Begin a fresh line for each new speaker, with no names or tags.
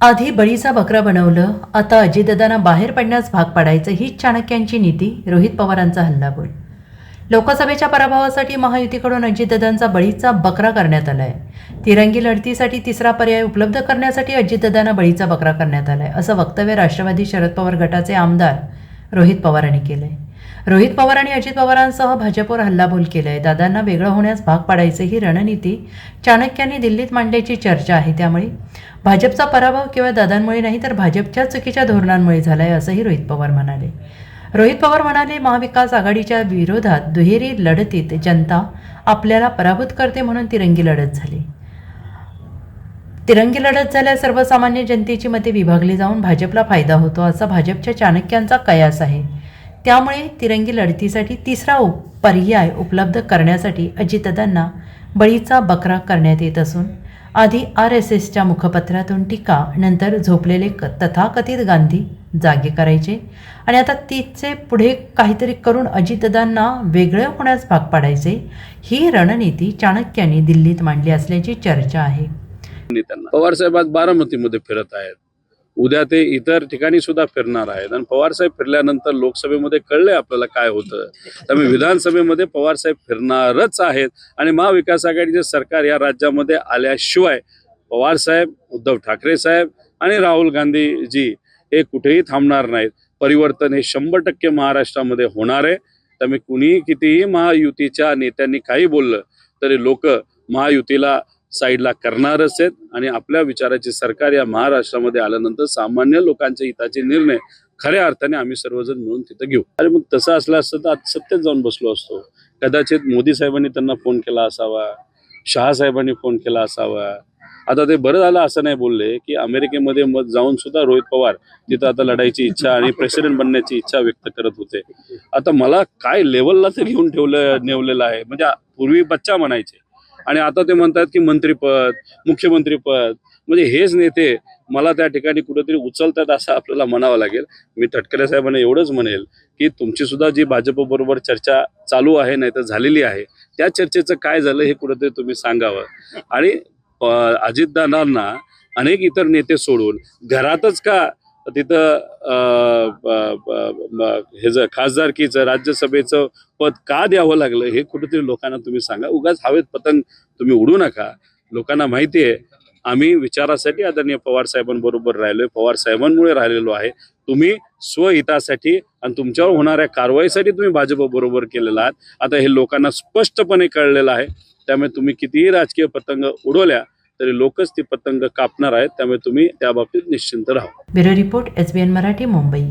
आधी बळीचा बकरा बनवलं आता अजितदादांना बाहेर पडण्यास भाग पाडायचं हीच चाणक्यांची नीती रोहित पवारांचा हल्लाबोल. लोकसभेच्या पराभवासाठी महायुतीकडून अजितदादांचा बळीचा बकरा करण्यात आलाय. तिरंगी लढतीसाठी तिसरा पर्याय उपलब्ध करण्यासाठी अजितदादांना बळीचा बकरा करण्यात आलाय असं वक्तव्य राष्ट्रवादी शरद पवार गटाचे आमदार रोहित पवारांनी केलंय. रोहित पवार आणि अजित पवारांसह भाजपवर हल्लाबोल केलंय. दादांना वेगळं होण्यास भाग पाडायचं ही रणनीती चाणक्यांनी दिल्लीत मांडल्याची चर्चा आहे. त्यामुळे भाजपचा पराभव केवळ दादांमुळे नाही तर भाजपच्या चुकीच्या धोरणांमुळे झालाय असंही रोहित पवार म्हणाले. रोहित पवार म्हणाले महाविकास आघाडीच्या विरोधात दुहेरी लढतीत जनता आपल्याला पराभूत करते म्हणून तिरंगी लढत झाली. तिरंगी लढत झाल्यास सर्वसामान्य जनतेची मते विभागली जाऊन भाजपला फायदा होतो असा भाजपच्या चाणक्यांचा कयास आहे. त्यामुळे तिरंगी लढतीसाठी तिसरा उप पर्याय उपलब्ध करण्यासाठी अजितदादांना बळीचा बकरा करण्यात येत असून आधी आर एस एसच्या मुखपत्रातून टीका नंतर झोपलेले क तथाकथित गांधी जागे करायचे आणि आता तिचे पुढे काहीतरी करून अजितदादांना वेगळं होण्यास भाग पाडायचे ही रणनीती चाणक्यांनी दिल्लीत मांडली असल्याची चर्चा आहे.
नेत्यांना पवार साहेब आज बारामतीमध्ये फिरत आहेत. उद्या ते इतर ठिकाणी सुद्धा फिरणार आहेत. आणि पवार साहेब फिरल्यानंतर लोकसभेमध्ये कळले आपल्याला काय होतं. त्यामुळे विधानसभेमध्ये पवार साहेब फिरणारच आहेत. आणि महाविकास आघाडीचे सरकार या राज्यामध्ये आल्याशिवाय पवार साहेब उद्धव ठाकरे साहेब आणि राहुल गांधीजी हे कुठेही थांबणार नाहीत. परिवर्तन हे शंभर टक्के महाराष्ट्रामध्ये होणार आहे. त्यामुळे कुणीही कितीही महायुतीच्या नेत्यांनी काही बोललं तरी लोक महायुतीला साईडला करणारच आहेत. आणि आपल्या विचाराचे सरकार या महाराष्ट्रामध्ये आल्यानंतर सामान्य लोकांच्या हिताचे निर्णय खऱ्या अर्थाने आम्ही सर्वजण मिळून तिथं घेऊ. आणि मग तसं असलं असतं तर आज सत्तेत जाऊन बसलो असतो. कदाचित मोदी साहेबांनी त्यांना फोन केला असावा शहा साहेबांनी फोन केला असावा. आता ते बरं झालं असं नाही बोलले की अमेरिकेमध्ये मग जाऊन सुद्धा रोहित पवार तिथं आता लढायची इच्छा आणि प्रेसिडेंट बनण्याची इच्छा व्यक्त करत होते. आता मला काय लेवलला ते घेऊन ठेवलं नेवलेलं आहे? म्हणजे पूर्वी बच्चा म्हणायचे. आणि आता ते म्हणतात की मंत्रीपद मुख्यमंत्रीपद म्हणजे हेच नेते मला त्या ठिकाणी कुठेतरी उचलतात असं आपल्याला म्हणावं लागेल. मी तटकरे साहेबांना एवढंच म्हणेल की तुमची सुद्धा जी भाजपबरोबर चर्चा चालू आहे नाही तर झालेली आहे त्या चर्चेचं काय झालं हे कुठेतरी तुम्ही सांगावं. आणि अजितदादांना अनेक इतर नेते सोडून घरातच का तिथं अं, हे जर खासदारकीचं राज्यसभेचं पद का द्यावं लागलं हे कुठेतरी लोकांना तुम्ही सांगा. उगाच हवेत पतंग तुम्ही उडू नका. लोकांना माहिती आहे आम्ही विचारासाठी आदरणीय पवार साहेबांबरोबर राहिलोय. पवार साहेबांमुळे राहिलेलो आहे. तुम्ही स्वहितासाठी आणि तुमच्यावर होणाऱ्या कारवाईसाठी तुम्ही भाजप बरोबर केलेला आहात. आता हे लोकांना स्पष्टपणे कळलेलं आहे. त्यामुळे तुम्ही कितीही राजकीय पतंग उडवल्या तरी लोकच ती पतंग कापणार आहेत त्यामुळे तुम्ही त्या बाबतीत निश्चिंत राहा.
Bureau report S B N Marathi Mumbai.